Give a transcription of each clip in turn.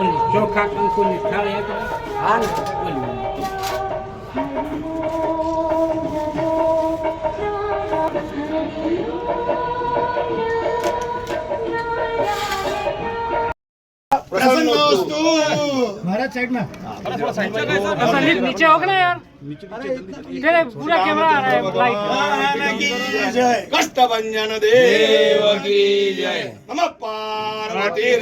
ઓલી ચોખા કંકુની થાળી હતી ને? હા महाराज साइड में संदीप नीचे हो गए यार तेरे पूरा कैमरा आ रहा है लाइट कष्ट भंजन देव की जय हम पार्वती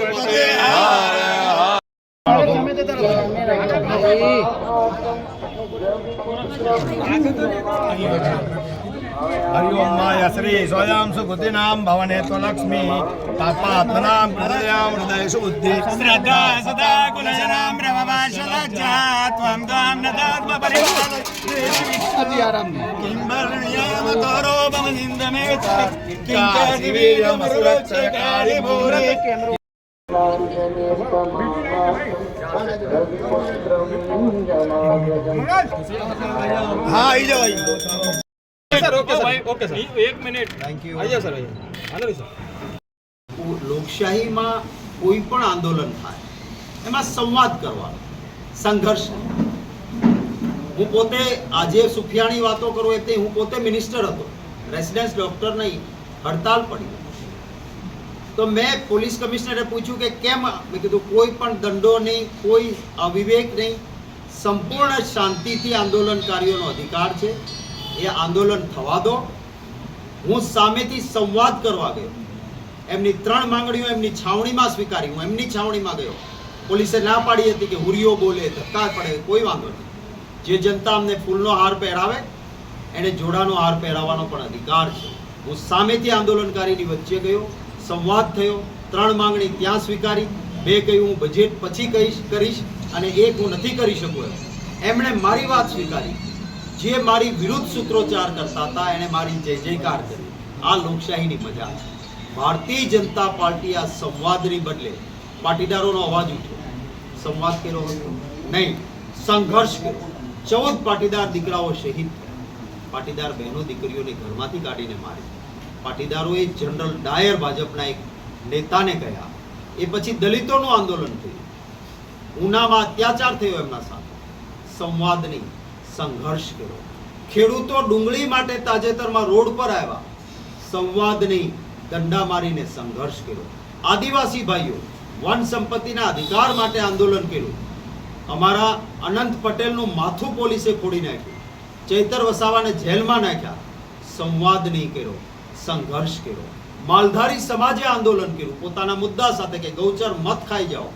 हर હરિ ઓમ માય શ્રી સ્વયં સુગુતિનામ ભવને ત્વલક્ષ્મી પાપાત્મનામ હૃદયામ હૃદય સુબુદ્ધિ શ્રદ્ધા સદા કુલજરામ બ્રહ્મવાસલજ્જા ત્વં ત્વામ નદાત્મ પરિવાલ કિંબરણ્યામ તરો બમનિંદમે કિંચિવીર્યમ સુરક્ષકારી ભૂરે હા આઈ જાઓ આઈ જાઓ. લોકશાહીમાં કોઈ પણ આંદોલન થાય એમાં સંવાદ કરવાનો સંઘર્ષ હું પોતે આજે સુફિયાણી વાતો કરું એટલે હું પોતે મિનિસ્ટર હતો. રેસિડેન્સ ડોક્ટર નહીં હડતાલ પડી તો મેં પોલીસ કમિશનરે પૂછ્યું કે કેમ મેં કીધું કોઈ પણ દંડો નહીં કોઈ અવિવેક નહીં સંપૂર્ણ શાંતિથી આંદોલનકારીઓનો અધિકાર છે. એ આંદોલન થવા દો. હું સામેથી સંવાદ કરવા ગયો. એમની ત્રણ માંગણીઓ એમની છાવણીમાં સ્વીકારી. હું એમની છાવણીમાં ગયો. પોલીસે ના પાડી હતી કે હુરીઓ બોલે, ધક્કા પડે કોઈ વાંધો નહીં. જે જનતા અમને ફૂલનો હાર પહેરાવે, એને જોડાનો હાર પહેરાવવાનો પણ અધિકાર છે. હું સામેથી આંદોલનકારીની વચ્ચે ગયો, સંવાદ થયો, ત્રણ માંગણી ત્યાં સ્વીકારી, બે કહ્યું, હું બજેટ પછી કહીશ, કરીશ અને એક હું નથી કરી શકું. એમ. એમણે મારી વાત સ્વીકારી. જે મારી વિરુદ્ધ સૂત્રોચ્ચાર કરતા હતા એણે મારી જય જયકાર કરી. આ લોકશાહીની મજા ભારતીય જનતા પાર્ટી આ સંવાદની બદલે પાટીદારોનો અવાજ ઉઠ્યો. સંવાદ કર્યો હતો? નહીં, સંઘર્ષ કર્યો. ચૌદ પાટીદાર દીકરાઓ શહીદ પાટીદાર બહેનો દીકરીઓને ઘરમાંથી કાઢીને મારી પાટીદારોએ જનરલ ડાયર ભાજપના એક નેતાને કહ્યા, એ પછી દલિતોનું આંદોલન થયું. ઉનામાં અત્યાચાર થયો એમના સાથે. સંવાદ નહીં. સંઘર્ષ કર્યો. ખેડૂતો ડુંગળી માટે તાજેતરમાં રોડ પર આવ્યા. સંવાદ નહીં, દંડા મારીને સંઘર્ષ કર્યો. આદિવાસી ભાઈઓ વન સંપત્તિના અધિકાર માટે આંદોલન કર્યું. અમારા અનંત પટેલનું માથું પોલીસે ફોડી નાખ્યું. ચૈતર વસાવાને જેલમાં નાખ્યા. સંવાદ નહીં કર્યો, સંઘર્ષ કર્યો. માલધારી સમાજે આંદોલન કર્યું. પોતાના મુદ્દા સાથે કે ગૌચર મત ખાઈ જાઓ.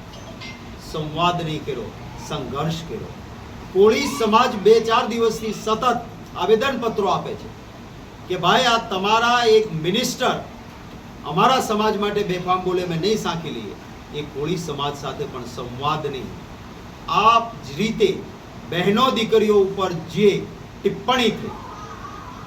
સંવાદ નહીં કર્યો, સંઘર્ષ કર્યો. કોળી સમાજ બે ચાર દિવસથી સતત આવેદન પત્રો આપે છે કે ભાઈ, આ તમારા એક મિનિસ્ટર અમારા સમાજ માટે બેફામ બોલે, મેં નહીં સાંખી લઈએ. એ કોળી સમાજ સાથે પણ સંવાદ નહીં. આ જ રીતે બહેનો દીકરીઓ ઉપર જે ટિપ્પણી થઈ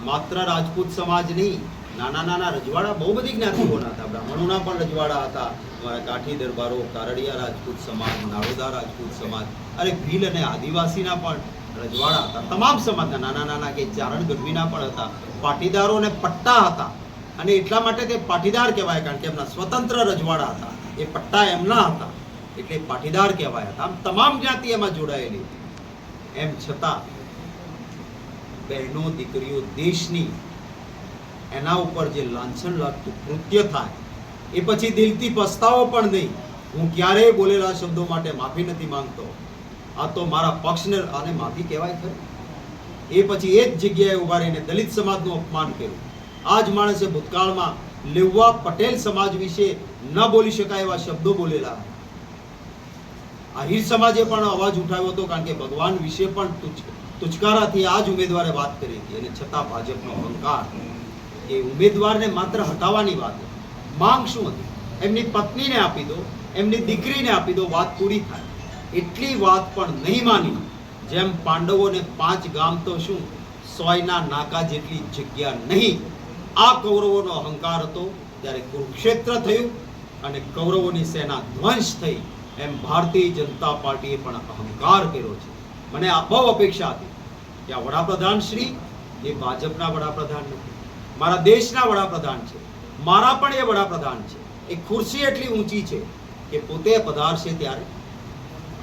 માત્ર રાજપૂત સમાજ નહીં નાના નાના રજવાડા બહુ બધી જ્ઞાતિઓના હતા. બ્રાહ્મણોના પણ રજવાડા હતા. અમારા કાઠી દરબારો, કારડિયા રાજપૂત સમાજ, નાળોદા રાજપૂત સમાજ, અરે ભીલ અને આદિવાસીના પણ રજવાડા હતા. તમામ સમાજના નાના નાના કે ચારણ ગઢવીના પણ હતા. પાટીદારો અને પટ્ટા હતા. અને એટલા માટે તે પાટીદાર કહેવાય કારણ કે એમના સ્વતંત્ર રજવાડા હતા. એ પટ્ટા એમના હતા. એટલે પાટીદાર કહેવાય હતા. આમ તમામ જ્ઞાતિ એમાં જોડાયેલી. હતી એમ છતાં બહેનો, દીકરીઓ દેશની એના ઉપર જે લાંછન લાગતું કૃત્ય થાય, એ પછી દિલથી પસ્તાવો પણ નહીં. હું ક્યારેય બોલેલા શબ્દો માટે માફી નથી માંગતો. આ તો મારા પક્ષને આને માફી કહેવાય ખરી? એ પછી એ જ જગ્યાએ ઊભા રહીને દલિત સમાજનું અપમાન કર્યું. આ જ માણસે ભૂતકાળમાં લેવા પટેલ સમાજ વિશે ન બોલી શકાય એવા શબ્દો બોલેલા. આહિર સમાજે પણ અવાજ ઉઠાવ્યો હતો કારણ કે ભગવાન વિશે પણ તુચકારાથી આ જ ઉમેદવારે વાત કરી હતી અને છતાં ભાજપનો અહંકાર એ ઉમેદવારને માત્ર હટાવવાની વાત માંગ શું હતી? એમની પત્નીને આપી દો, એમની દીકરીને આપી દો, વાત પૂરી થાય. એટલી વાત પણ નહીં માની. જેમ પાંડવોને પાંચ ગામ તો શું? સોયના નાકા જેટલી જગ્યા નહીં. આ કૌરવોનો અહંકાર હતો, ત્યારે કુરુક્ષેત્ર થયું અને કૌરવોની સેના ધ્વંસ થઈ. એમ ભારતીય જનતા પાર્ટીએ પણ અહંકાર કર્યો છે. મને આ બહુ અપેક્ષા હતી કે આ વડાપ્રધાન શ્રી, એ ભાજપના વડાપ્રધાન નથી. મારા દેશના વડાપ્રધાન છે. મારા પણ એ વડાપ્રધાન છે. એ ખુરશી એટલી ઊંચી છે કે પોતે પધારશે ત્યારે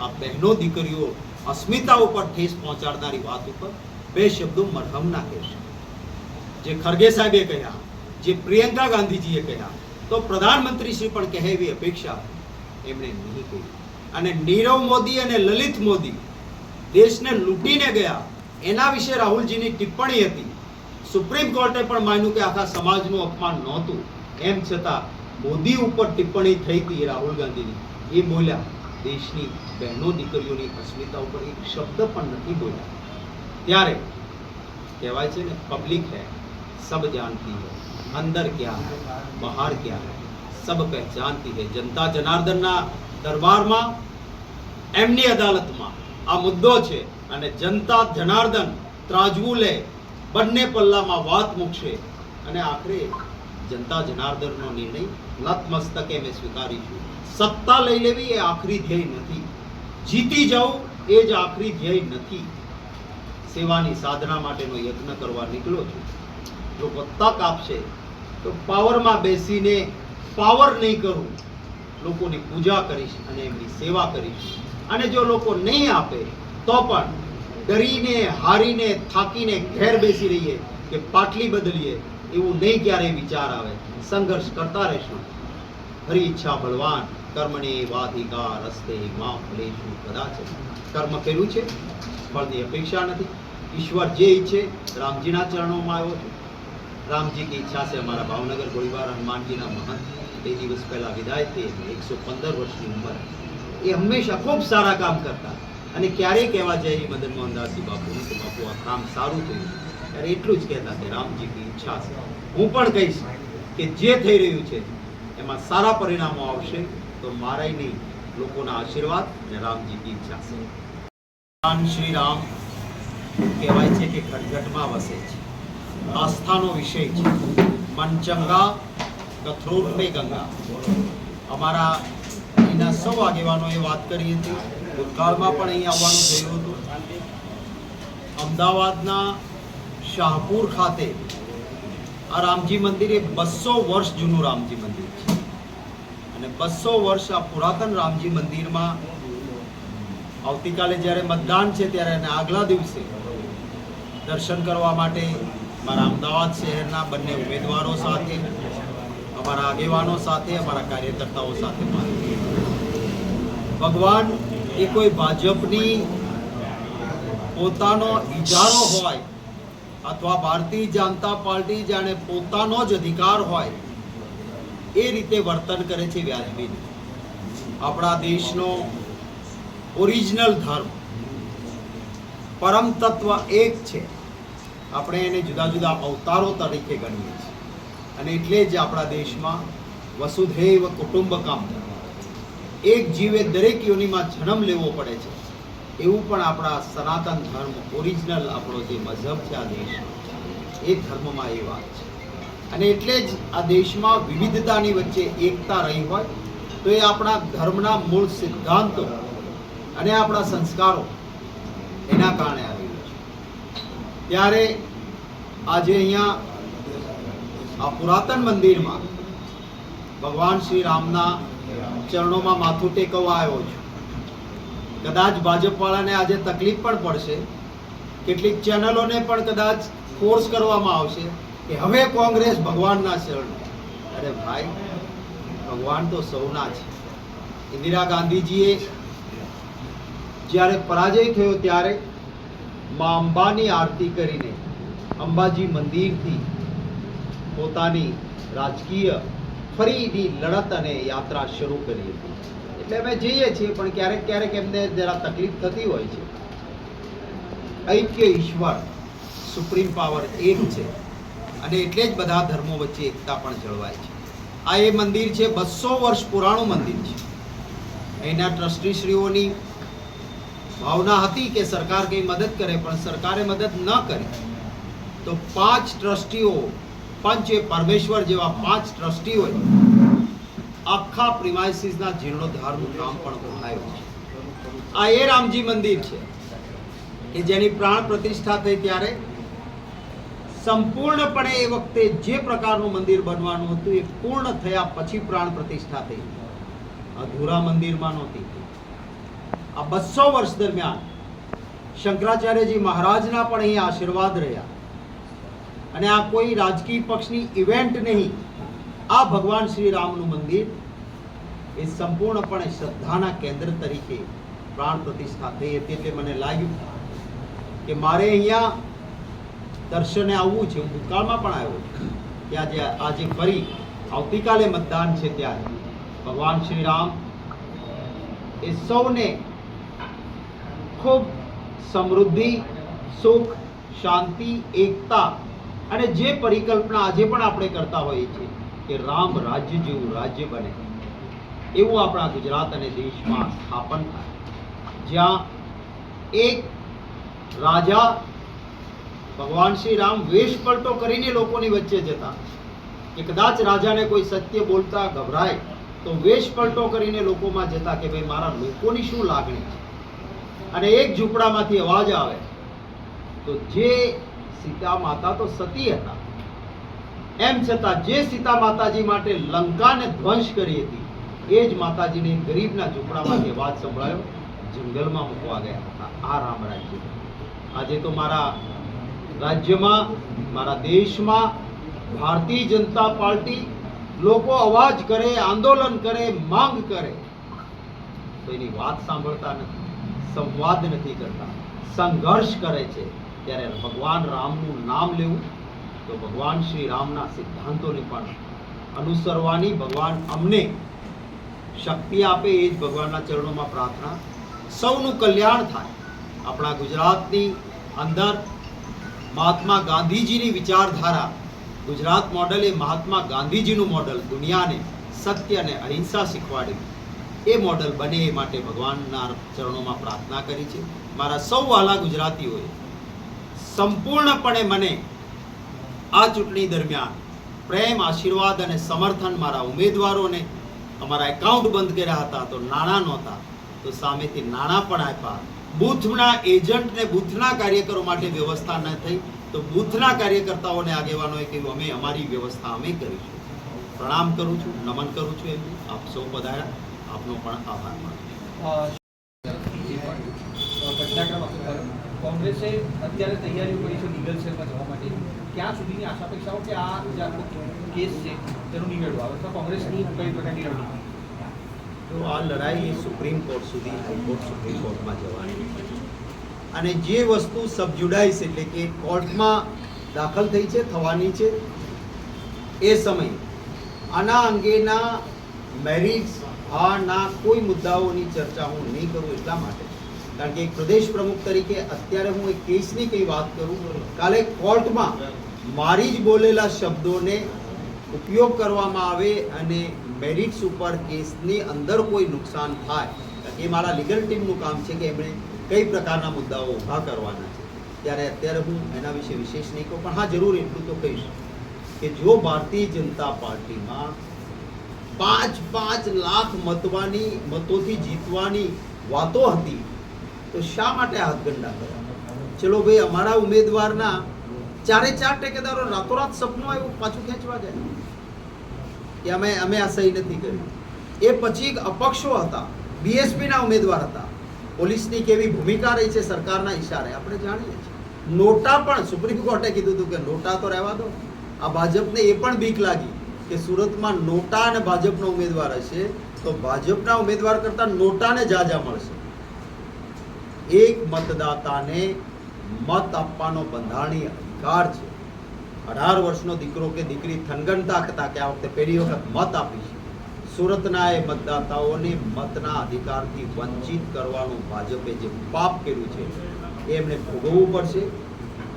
આ બહેનો દીકરીઓ અસ્મિતા ઉપર ઠેસ પહોંચાડનારી વાત ઉપર બે શબ્દો મરહમ ના કહેશે જે ખરગે સાહેબે કહ્યા, જે પ્રિયંકા ગાંધીજીએ કહ્યા, તો પ્રધાનમંત્રી શ્રી પણ કહે એવી અપેક્ષા એમણે નહીં કહી. અને નીરવ મોદી અને લલિત મોદી દેશને લૂંટીને ગયા, એના વિશે રાહુલજીની ટિપ્પણી હતી. સુપ્રીમ કોર્ટે પણ માન્યું કે આખા સમાજનું અપમાન નહોતું. એમ છતાં મોદી ઉપર ટિપ્પણી થઈ હતી રાહુલ ગાંધીની. એ બોલ્યા, દેશની બહેનો દીકરીઓની અસ્મિતા ઉપર એક શબ્દ પણ નથી બોલ્યા. ત્યારે કહેવાય છે ને, પબ્લિક હૈ, સબ જાનતી હૈ, અંદર ક્યાં હૈ, બહાર ક્યાં હૈ, સબ પહેચાનતી હૈ. જનતા જનાર્દનના દરબારમાં, એમની અદાલતમાં આ મુદ્દો છે અને જનતા જનાર્દન ત્રાજવું લે બંને પલ્લામાં વાત મૂકશે. અને આખરે જનતા જનાર્દનનો નિર્ણય નતમસ્તકે મેં સ્વીકારીશું. સત્તા લઈ લેવી એ આખરી ધ્યેય નથી. જીતી જવું એ જ આખરી ધ્યેય નથી. સેવાની સાધના માટેનો યત્ન કરવા નીકળો છું. કોઈ તક આપશે તો પાવરમાં બેસીને પાવર નહીં કરું. લોકોની પૂજા કરીશ અને એમની સેવા કરીશ. અને જો લોકો નહીં આપે, તો પણ ડરીને, હારીને, થાકીને ઘેર બેસી રહીએ કે પાટલી બદલીએ, એવું નહીં ક્યારેય વિચાર આવે. સંઘર્ષ કરતા રહેશું. હરી ઈચ્છા બળવાન કર્મને વાધિકા રસ્તે માં ફલેશું કદાચ. કર્મ કર્યું છે, ફળની અપેક્ષા નથી. ઈશ્વર જે ઈચ્છે, રામજીના ચરણોમાં આવ્યો છું. રામજી કી ઈચ્છા છે અમારા ભાવનગર, ગોળીબાર હનુમાનજીના મહંત. બે દિવસ પહેલાં વિદાય થઈ એકસો પંદર વર્ષની ઉંમર. એ હંમેશા ખૂબ સારા કામ કરતા. અને ક્યારેય કહેવા જાય મદન મોહનદાસજી બાપુને કે બાપુ, આ કામ સારું થયું. ત્યારે એટલું જ કહેતા કે રામજી की ઈચ્છા છે. હું પણ કહીશ કે જે થઈ રહ્યું છે, એમાં સારા પરિણામો આવશે, તો મારાય નહીં, લોકોના આશીર્વાદ અને રામજી की ઈચ્છા છે. ભગવાન શ્રી રામ કહેવાય છે કે ખટઘટમાં વસે છે. આસ્થાનો વિષય છે. મનચંગા કથરોટ પે ગંગા. અમારા એના સૌ આગેવાનોએ વાત કરી હતી. ભૂતકાળમાં પણ અહીં આવવાનું થયું હતું. અમદાવાદના શાહપુર ખાતે આ રામજી મંદિર એ બસો વર્ષ જૂનું રામજી મંદિર છે. અને બસો વર્ષ આ પુરાતન રામજી મંદિરમાં આવતીકાલે જ્યારે મતદાન છે ત્યારે અને આગલા દિવસે દર્શન કરવા માટે મારા અમદાવાદ શહેરના બંને ઉમેદવારો સાથે, અમારા આગેવાનો સાથે, અમારા કાર્યકર્તાઓ સાથે ભગવાન એ કોઈ ભાજપની પોતાનો ઇજારો હોય અથવા ભારતીય જનતા પાર્ટી જાણે પોતાનો જ અધિકાર હોય, એ રીતે વર્તન કરે છે વ્યાજબી આપણા દેશનો ઓરિજિનલ ધર્મ, પરમ તત્વ એક છે. આપણે એને જુદા જુદા અવતારો તરીકે ગણીએ છીએ. અને એટલે જ આપણા દેશમાં વસુધૈવ કુટુંબકમ એક જીવે દરેક યોનિમાં જન્મ લેવો પડે છે. એવું પણ આપણા સનાતન ધર્મ ઓરિજિનલ આપણો જે મઝહબ છે આ દેશ એ ધર્મમાં એ વાત છે. અને એટલે જ આ દેશમાં વિવિધતાની વચ્ચે એકતા રહી હોય, તો એ આપણા ધર્મના મૂળ સિદ્ધાંતો અને આપણા સંસ્કારો એના કારણે આવેલું છે. ત્યારે આજે અહીંયા આ પુરાતન મંદિરમાં ભગવાન શ્રી રામના ચરણોમાં માથું ટેકવવા આવ્યો છું. કદાચ ભાજપવાળાને આજે તકલીફ પણ પડશે. કેટલીક ચેનલોને પણ કદાચ ફોર્સ કરવામાં આવશે કે હવે કોંગ્રેસ ભગવાનના શરણ. અરે ભાઈ, ભગવાન તો સૌના છે. ઇન્દિરા ગાંધીજીએ જ્યારે પરાજય થયો ત્યારે મા અંબાની આરતી કરીને અંબાજી મંદિરથી પોતાની રાજકીય ફરીની લડત અને યાત્રા શરૂ કરી હતી. એટલે અમે જઈએ છીએ, પણ ક્યારેક ક્યારેક એમને જરા તકલીફ થતી હોય છે. ઐક્ય ઈશ્વર સુપ્રીમ પાવર એક છે અને એટલે જ બધા ધર્મો વચ્ચે એકતા પણ જળવાય છે. આ એ મંદિર છે, બસો વર્ષ પુરાણું મંદિર છે. એના ટ્રસ્ટીશ્રીઓની ભાવના હતી કે સરકાર કંઈ મદદ કરે, પણ સરકારે મદદ ન કરી. તો પાંચ ટ્રસ્ટીઓ પંચ પરમેશ્વર જેવા પાંચ ટ્રસ્ટીઓએ આખા પ્રિમાઇસીસના જીર્ણોદ્ધારનું કામ પણ ઉઠાવ્યું છે. આ એ રામજી મંદિર છે કે જેની પ્રાણ પ્રતિષ્ઠા થઈ ત્યારે સંપૂર્ણપણે એ વખતે જે પ્રકારનું મંદિર બનવાનું હતું, એ પૂર્ણ થયા પછી પ્રાણ પ્રતિષ્ઠા થઈ. અધૂરા મંદિરમાં નહોતી. આ બસો વર્ષ દરમિયાન શંકરાચાર્યજી મહારાજના પણ અહીં આશીર્વાદ રહ્યા. અને આ કોઈ રાજકીય પક્ષની ઇવેન્ટ નહીં. આ ભગવાન શ્રી રામનું મંદિર એ સંપૂર્ણપણે શ્રદ્ધાના કેન્દ્ર તરીકે પ્રાણ પ્રતિષ્ઠા થઈ હતી એટલે મને લાગ્યું કે મારે અહીંયા દર્શને આવવું છે. હું ભૂતકાળમાં પણ આવ્યો કે આજે આજે ફરી આવતીકાલે મતદાન છે ત્યારે. ભગવાન શ્રી રામ એ સૌને ખૂબ સમૃદ્ધિ, સુખ, શાંતિ, એકતા અને જે પરિકલ્પના આજે પણ આપણે કરતા હોઈએ છીએ કે રામ રાજ્ય જેવું રાજ્ય બને. એવું આપણા ગુજરાત અને દેશમાં સ્થાપન થાય. જ્યાં એક રાજા ભગવાન શ્રી રામ વેશ પલટો કરીને લોકોની વચ્ચે જતા. કે કદાચ રાજાને કોઈ સત્ય બોલતા ગભરાય, તો વેશ પલટો કરીને લોકોમાં જતા કે ભાઈ મારા લોકોની શું લાગણી છે? અને એક ઝૂંપડામાંથી અવાજ આવે. તો જે સીતા માતા તો સતી હતા. એમ છતાં જે સીતા માતાજી માટે લંકાને ધ્વંસ કરી હતી, એ જ માતાજીને ગરીબના ઝૂંપડામાંથી અવાજ સંભળાયો, જંગલમાં મૂકવા ગયા હતા. આ રામ રાજ્ય. આજે તો મારા રાજ્યમાં, મારા દેશમાં ભારતીય જનતા પાર્ટી લોકો અવાજ કરે, આંદોલન કરે, માંગ કરે, તો એની વાત સાંભળતા નથી, સંવાદ નથી કરતા, સંઘર્ષ કરે છે. ત્યારે ભગવાન રામનું નામ લેવું, તો ભગવાન શ્રી રામના સિદ્ધાંતોને પણ અનુસરવાની ભગવાન અમને શક્તિ આપે એ જ ભગવાનના ચરણોમાં પ્રાર્થના. સૌનું કલ્યાણ થાય. આપણા ગુજરાતની અંદર મહાત્મા ગાંધીજીની વિચારધારા, ગુજરાત મોડલ એ મહાત્મા ગાંધીજીનું મોડલ, દુનિયાને સત્ય અને અહિંસા શીખવાડ્યું એ મોડલ બને એ માટે ભગવાનના ચરણોમાં પ્રાર્થના કરી છે. મારા સૌ વાલા ગુજરાતીઓએ સંપૂર્ણપણે મને આ ચૂંટણી દરમિયાન પ્રેમ, આશીર્વાદ અને સમર્થન મારા ઉમેદવારોને અમારા એકાઉન્ટ બંધ કર્યા હતા તો નાણાં નહોતા. તો સામેથી નાણાં પણ આપ્યા. બૂથના એજન્ટને બૂથના કાર્યકરો માટે વ્યવસ્થા ન થઈ તો બૂથના કાર્યકર્તાઓને આગેવાનોએ કહ્યું, અમે અમારી વ્યવસ્થા અમે કરીશું પ્રણામ કરું છું, નમન કરું છું એમ આપ સૌ પધાર્યા. આપનો પણ આભાર માનું કોંગ્રેસે અત્યારે તૈયારીઓ કરી છે લીગલ સેલમાં જવા માટે. ક્યાં સુધીની આશા અપેક્ષાઓ કે આ જાતનો કેસ છે તેનું નિવેડો આવે? અથવા કોંગ્રેસની કઈ પ્રકારની રણનીતિ? તો આ લડાઈ સુપ્રીમ કોર્ટ સુધી, હાઈકોર્ટ સુપ્રીમ કોર્ટમાં જવાની. અને જે વસ્તુ સબજુડાઈસ એટલે કે કોર્ટમાં દાખલ થઈ છે, થવાની છે, એ સમયે આના અંગેના મેરિટ્સ આના કોઈ મુદ્દાઓની ચર્ચા હું નહીં કરું એટલા માટે કારણ કે એક પ્રદેશ પ્રમુખ તરીકે અત્યારે હું એક કેસની કઈ વાત કરું, કાલે કોર્ટમાં મારી જ બોલેલા શબ્દોને ઉપયોગ કરવામાં આવે અને મેરિટ્સ ઉપર કેસની અંદર કોઈ નુકસાન થાય એ મારા લીગલ ટીમનું કામ છે કે એમણે કઈ પ્રકારના મુદ્દાઓ ઊભા કરવાના છે. ત્યારે અત્યારે હું એના વિશે વિશેષ નહીં કહું, પણ હા, જરૂર એટલું તો કહીશ કે જો ભારતીય જનતા પાર્ટીમાં પાંચ પાંચ લાખ મતવાની, મતોથી જીતવાની વાતો હતી તો શા માટે હાથ ગંડા કરવા ચલો ભાઈ, અમારા ઉમેદવારના ચારે ચાર ટેકેદારો રાતોરાત સપનું આવ્યું, પાછું ખેંચવા ગયા કે અમે અમે આ સહી નથી કર્યું એ પછી અપક્ષો હતા, બીએસપીના ઉમેદવાર હતા. પોલીસની કેવી ભૂમિકા રહી છે સરકારના ઈશારે, આપણે જાણીએ છીએ. નોટા પણ, સુપ્રીમ કોર્ટે કીધું હતું કે નોટા તો રહેવા દો. આ ભાજપને એ પણ બીક લાગી કે સુરતમાં નોટા અને ભાજપનો ઉમેદવાર હશે, તો ભાજપના ઉમેદવાર કરતાં નોટાને જાજા મળશે. એક મતદાતાને મત આપવાનો બંધારણીય અધિકાર છે. અઢાર વર્ષનો દીકરો કે દીકરી થનગનતા હતા કે આ વખતે પહેલી વખત મત આપી છે. સુરતના એ મતદાતાઓને મતના અધિકારથી વંચિત કરવાનું ભાજપે જે પાપ કર્યું છે, એ એમને ભોગવવું પડશે.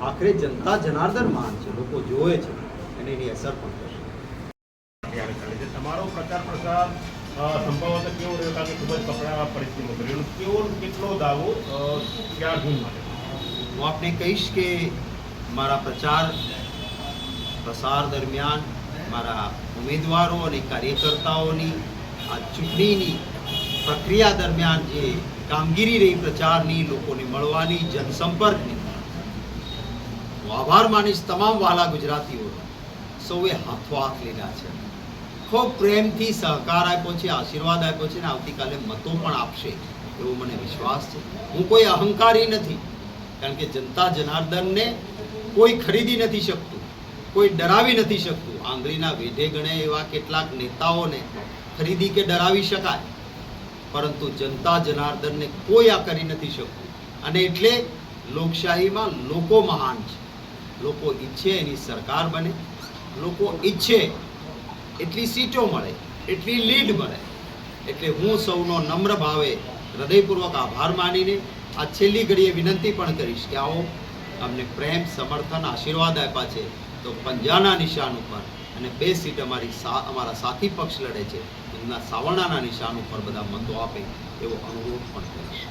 આખરે જનતા જનાર્દન માન છે, લોકો જોવે છે અને એની અસર પણ થશે તમારો પ્રચાર પ્રસાર અ, સંભવતઃ કેવો રહ્યો? કારણ કે ખૂબ જ કપડા પરિસ્થિતિમાં કર્યો કેવો કેટલો દાવો ક્યાં ગુણ માટે? હું આપને કહીશ કે મારા પ્રચાર પ્રસાર દરમિયાન મારા ઉમેદવારો અને કાર્યકર્તાઓની આ ચૂંટણીની પ્રક્રિયા દરમિયાન જે કામગીરી રહી પ્રચારની લોકોને મળવાની જનસંપર્કની હું આભાર માનીશ તમામ વાલા ગુજરાતીઓનો. સૌએ હાથો હાથ લીધા છે. ખૂબ પ્રેમથી સહકાર આપ્યો છે, આશીર્વાદ આપ્યો છે અને આવતીકાલે મતો પણ આપશે એવો મને વિશ્વાસ છે. હું કોઈ અહંકારી નથી, કારણ કે જનતા જનાર્દનને કોઈ ખરીદી નથી શકતું, કોઈ ડરાવી નથી શકતું. આંગળીના વેઢે ગણે એવા કેટલાક નેતાઓને ખરીદી કે ડરાવી શકાય, પરંતુ જનતા જનાર્દનને કોઈ આ કરી નથી શકતું. અને એટલે લોકશાહીમાં લોકો મહાન છે. લોકો ઈચ્છે એની સરકાર બને, લોકો ઈચ્છે એટલી સીટો મળે, એટલી લીડ મળે. એટલે હું સૌનો નમ્ર ભાવે, હૃદયપૂર્વક આભાર માનીને આ છેલ્લી ઘડીએ વિનંતી પણ કરીશ કે આવો અમને પ્રેમ, સમર્થન, આશીર્વાદ આપ્યા છે, તો પંજાના નિશાન ઉપર અને બે સીટ અમારી અમારા સાથી પક્ષ લડે છે, એમના સાવરણાના નિશાન ઉપર બધા મતો આપે એવો અનુરોધ પણ કરીશ.